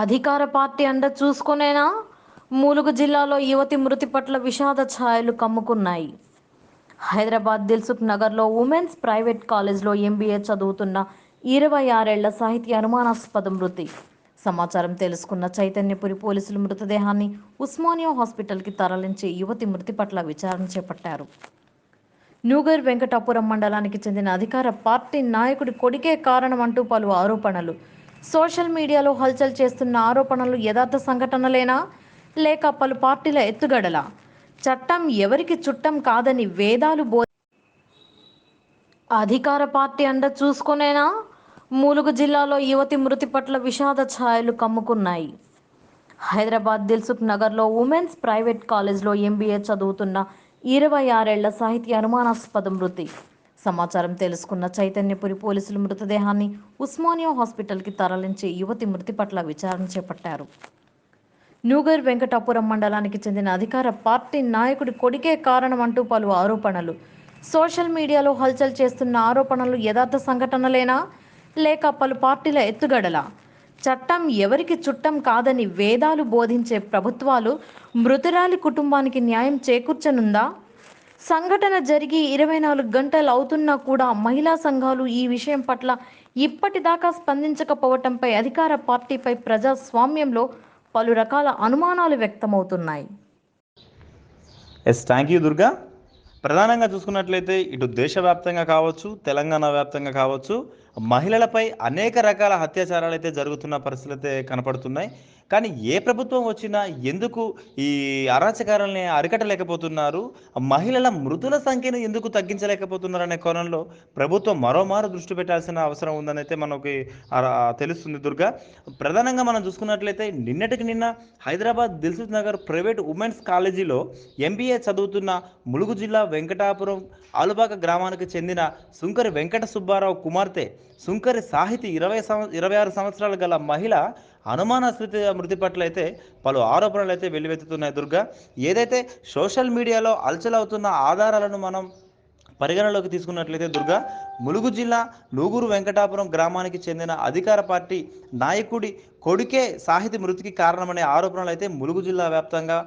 అధికార పార్టీ అండ చూసుకునేనా? మూలుగు జిల్లాలో యువతి మృతి పట్ల విషాద ఛాయలు కమ్ముకున్నాయి. హైదరాబాద్ దిల్సుఖ్ నగర్లో ఉమెన్స్ ప్రైవేట్ కాలేజ్లో ఎంబీఏ చదువుతున్న ఇరవై ఆరేళ్ళ సాహితీ అనుమానాస్పద మృతి. సమాచారం తెలుసుకున్న చైతన్యపురి పోలీసులు మృతదేహాన్ని ఉస్మానియా హాస్పిటల్కి తరలించి యువతి మృతి పట్ల విచారణ చేపట్టారు. న్యూగర్ వెంకటాపురం మండలానికి చెందిన అధికార పార్టీ నాయకుడి కొడుకే కారణమంటూ పలు ఆరోపణలు సోషల్ మీడియాలో హల్చల్ చేస్తున్న ఆరోపణలు యథార్థ సంఘటనలేనా? లేక పలు పార్టీల ఎత్తుగడల? చట్టం ఎవరికి చుట్టం కాదని వేదాలు బో అధికార పార్టీ అండ చూసుకునేనా? ములుగు జిల్లాలో యువతి మృతి పట్ల విషాద ఛాయలు కమ్ముకున్నాయి. హైదరాబాద్ దిల్సుఖ్ నగర్లో ఉమెన్స్ ప్రైవేట్ కాలేజ్లో ఎంబీఏ చదువుతున్న ఇరవై ఆరేళ్ళ సాహితీ అనుమానాస్పద మృతి. సమాచారం తెలుసుకున్న చైతన్యపురి పోలీసులు మృతదేహాన్ని ఉస్మానియా హాస్పిటల్కి తరలించి యువతి మృతి పట్ల విచారణ చేపట్టారు. న్యూగర్ వెంకటాపురం మండలానికి చెందిన అధికార పార్టీ నాయకుడి కొడుకే కారణమంటూ పలు ఆరోపణలు. సోషల్ మీడియాలో హల్చల్ చేస్తున్న ఆరోపణలు యథార్థ సంఘటనలేనా? లేక పలు పార్టీల ఎత్తుగడల? చట్టం ఎవరికి చుట్టం కాదని వేదాలు బోధించే ప్రభుత్వాలు మృతురాలి కుటుంబానికి న్యాయం చేకూర్చనుందా? సంఘటన జరిగి ఇరవై నాలుగు గంటలు అవుతున్నా కూడా మహిళా సంఘాలు ఈ విషయం పట్ల ఇప్పటిదాకా స్పందించకపోవటంపై అధికార పార్టీపై ప్రజాస్వామ్యంలో పలు రకాల అనుమానాలు వ్యక్తమవుతున్నాయి. ఎస్ థ్యాంక్ యూ దుర్గా ప్రధానంగా చూసుకున్నట్లయితే ఇటు దేశవ్యాప్తంగా కావచ్చు తెలంగాణ వ్యాప్తంగా కావచ్చు మహిళలపై అనేక రకాల అత్యాచారాలు అయితే జరుగుతున్న పరిస్థితులు అయితే కనపడుతున్నాయి. కానీ ఏ ప్రభుత్వం వచ్చినా ఎందుకు ఈ అరాచకారాలని అరికట్టలేకపోతున్నారు? మహిళల మృతుల సంఖ్యను ఎందుకు తగ్గించలేకపోతున్నారు అనే కోణంలో ప్రభుత్వం మరోమారు దృష్టి పెట్టాల్సిన అవసరం ఉందని అయితే మనకి తెలుస్తుంది దుర్గా. ప్రధానంగా మనం చూసుకున్నట్లయితే నిన్నటికి నిన్న హైదరాబాద్ దిల్సుఖ్ నగర్ ప్రైవేట్ ఉమెన్స్ కాలేజీలో ఎంబీఏ చదువుతున్న ములుగు జిల్లా వెంకటాపురం ఆలుబాక గ్రామానికి చెందిన సుంకరి వెంకట సుబ్బారావు కుమార్తె సుంకరి సాహితి ఇరవై సంవ ఇరవై ఆరు సంవత్సరాలు గల మహిళ అనుమానాస్పద మృతి పట్ల అయితే పలు ఆరోపణలు అయితే వెల్లువెత్తుతున్నాయి దుర్గా. ఏదైతే సోషల్ మీడియాలో అలచలవుతున్న ఆధారాలను మనం పరిగణలోకి తీసుకున్నట్లయితే దుర్గా ములుగు జిల్లా నూగూరు వెంకటాపురం గ్రామానికి చెందిన అధికార పార్టీ నాయకుడి కొడుకే సాహితి మృతికి కారణమనే ఆరోపణలు అయితే ములుగు జిల్లా వ్యాప్తంగా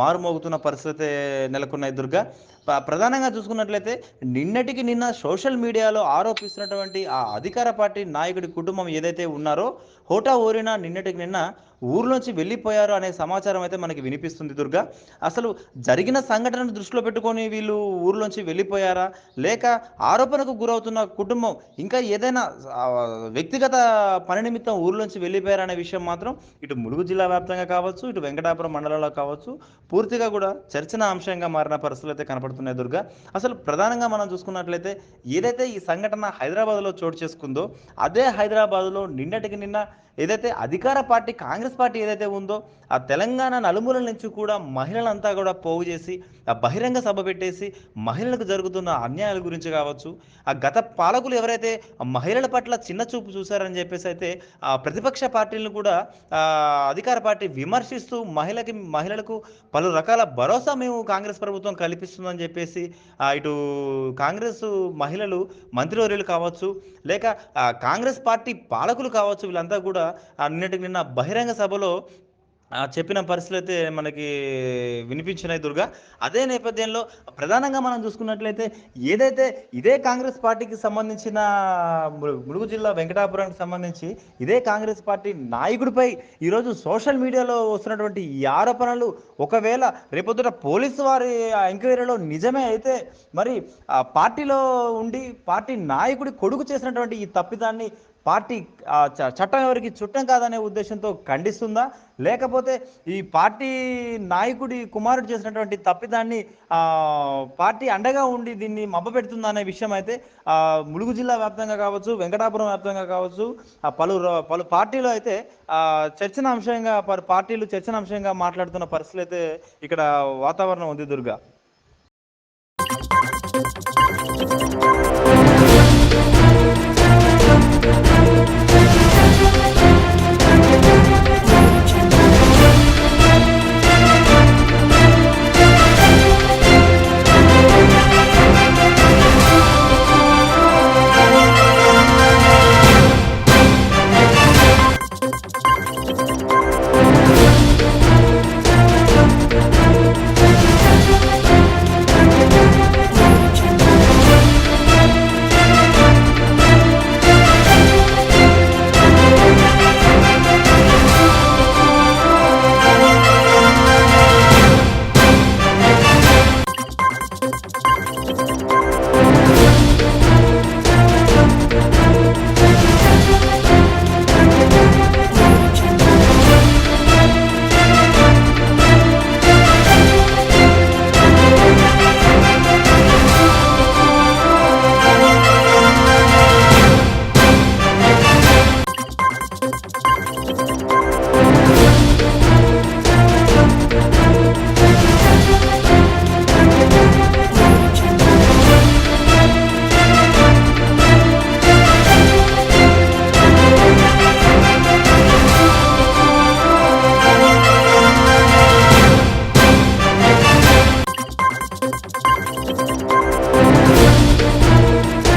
మారుమోగుతున్న పరిస్థితి నెలకొన్నాయి దుర్గా. ప్రధానంగా చూసుకున్నట్లయితే నిన్నటికి నిన్న సోషల్ మీడియాలో ఆరోపిస్తున్నటువంటి ఆ అధికార పార్టీ నాయకుడి కుటుంబం ఏదైతే ఉన్నారో హోటా ఓరినా నిన్నటికి నిన్న ఊర్లోంచి వెళ్ళిపోయారు అనే సమాచారం అయితే మనకి వినిపిస్తుంది దుర్గా. అసలు జరిగిన సంఘటనను దృష్టిలో పెట్టుకొని వీళ్ళు ఊర్లోంచి వెళ్ళిపోయారా? లేక ఆరోపణకు గురవుతున్న కుటుంబం ఇంకా ఏదైనా వ్యక్తిగత పని నిమిత్తం ఊర్లోంచి వెళ్ళిపోయారనే విషయం మాత్రం ఇటు ములుగు జిల్లా వ్యాప్తంగా కావచ్చు ఇటు వెంకటాపురం మండలంలో కావచ్చు పూర్తిగా కూడా చర్చన అంశంగా మారిన పరిస్థితులు అయితే కనపడుతున్నాయి దుర్గా. అసలు ప్రధానంగా మనం చూసుకున్నట్లయితే ఏదైతే ఈ సంఘటన హైదరాబాద్లో చోటు చేసుకుందో అదే హైదరాబాద్లో నిన్నటికి నిన్న ఏదైతే అధికార పార్టీ కాంగ్రెస్ పార్టీ ఏదైతే ఉందో ఆ తెలంగాణ నలుమూలల నుంచి కూడా మహిళలంతా కూడా పోగు చేసి ఆ బహిరంగ సభ పెట్టేసి మహిళలకు జరుగుతున్న అన్యాయాల గురించి కావచ్చు ఆ గత పాలకులు ఎవరైతే మహిళల పట్ల చిన్న చూపు చూశారని చెప్పేసి అయితే ఆ ప్రతిపక్ష పార్టీలను కూడా అధికార పార్టీ విమర్శిస్తూ మహిళకి మహిళలకు పలు రకాల భరోసా మేము కాంగ్రెస్ ప్రభుత్వం కల్పిస్తుందని చెప్పేసి ఇటు కాంగ్రెస్ మహిళలు మంత్రివర్యులు కావచ్చు లేక కాంగ్రెస్ పార్టీ పాలకులు కావచ్చు వీళ్ళంతా కూడా కూడా నిన్నటికి నిన్న బహిరంగ సభలో చెప్పిన పరిస్థితులు అయితే మనకి వినిపించినాయి దుర్గా. అదే నేపథ్యంలో ప్రధానంగా మనం చూసుకున్నట్లయితే ఏదైతే ఇదే కాంగ్రెస్ పార్టీకి సంబంధించిన ములుగు జిల్లా వెంకటాపురానికి సంబంధించి ఇదే కాంగ్రెస్ పార్టీ నాయకుడిపై ఈరోజు సోషల్ మీడియాలో వస్తున్నటువంటి ఈ ఆరోపణలు ఒకవేళ రేపొద్దున పోలీసు వారి ఆ ఎంక్వైరీలో నిజమే అయితే మరి ఆ పార్టీలో ఉండి పార్టీ నాయకుడి కొడుకు చేసినటువంటి ఈ తప్పిదాన్ని పార్టీ చట్టం ఎవరికి చుట్టం కాదనే ఉద్దేశంతో ఖండిస్తుందా? లేకపోతే ఈ పార్టీ నాయకుడి కుమారుడు చేసినటువంటి తప్పిదాన్ని పార్టీ అండగా ఉండి దీన్ని మబ్బ పెడుతుందా అనే విషయం అయితే ములుగు జిల్లా వ్యాప్తంగా కావచ్చు వెంకటాపురం వ్యాప్తంగా కావచ్చు పలు పలు పార్టీలు అయితే చర్చనాంశంగా పలు పార్టీలు చర్చన అంశంగా మాట్లాడుతున్న పరిస్థితులు అయితే ఇక్కడ వాతావరణం ఉంది దుర్గా.